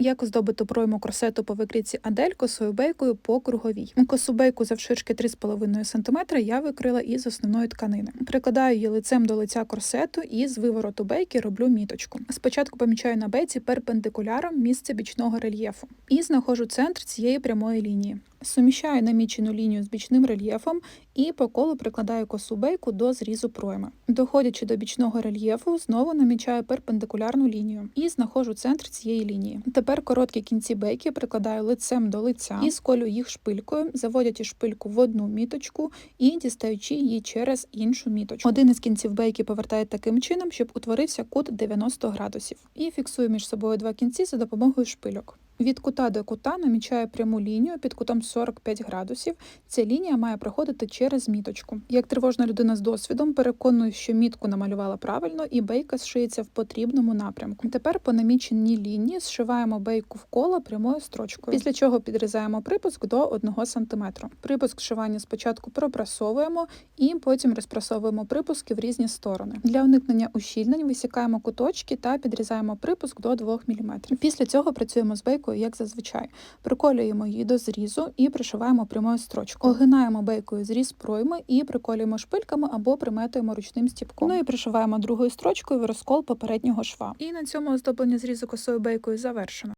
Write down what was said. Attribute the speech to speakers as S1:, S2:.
S1: Як оздобити пройму корсету по викрійці Адель косою бейкою по круговій. Косу бейку завширшки 3,5 см я викрила із основної тканини. Прикладаю її лицем до лиця корсету і з вивороту бейки роблю міточку. Спочатку помічаю на бейці перпендикуляром місце бічного рельєфу і знаходжу центр цієї прямої лінії. Суміщаю намічену лінію з бічним рельєфом і по колу прикладаю косу бейку до зрізу пройми. Доходячи до бічного рельєфу, знову намічаю перпендикулярну лінію і знаходжу центр цієї лінії. Тепер короткі кінці бейки прикладаю лицем до лиця і сколю їх шпилькою, заводячи шпильку в одну міточку і дістаючи її через іншу міточку. Один із кінців бейки повертаю таким чином, щоб утворився кут 90 градусів, і фіксую між собою два кінці за допомогою шпильок. Від кута до кута намічаю пряму лінію під кутом 45 градусів. Ця лінія має проходити через міточку. Як тривожна людина з досвідом, переконую, що мітку намалювала правильно і бейка зшиється в потрібному напрямку. Тепер по наміченій лінії зшиваємо бейку в коло прямою строчкою, після чого підрізаємо припуск до 1 см. Припуск зшивання спочатку пропрасовуємо і потім розпрасовуємо припуски в різні сторони. Для уникнення ущільнень висікаємо куточки та підрізаємо припуск до 2 мм. Після цього працюємо з бейкою як зазвичай. Приколюємо її до зрізу і пришиваємо прямою строчкою. Огинаємо бейкою зріз пройми і приколюємо шпильками або приметуємо ручним стіпком. Ну і пришиваємо другою строчкою в розкол попереднього шва. І на цьому оздоблення зрізу косою бейкою завершено.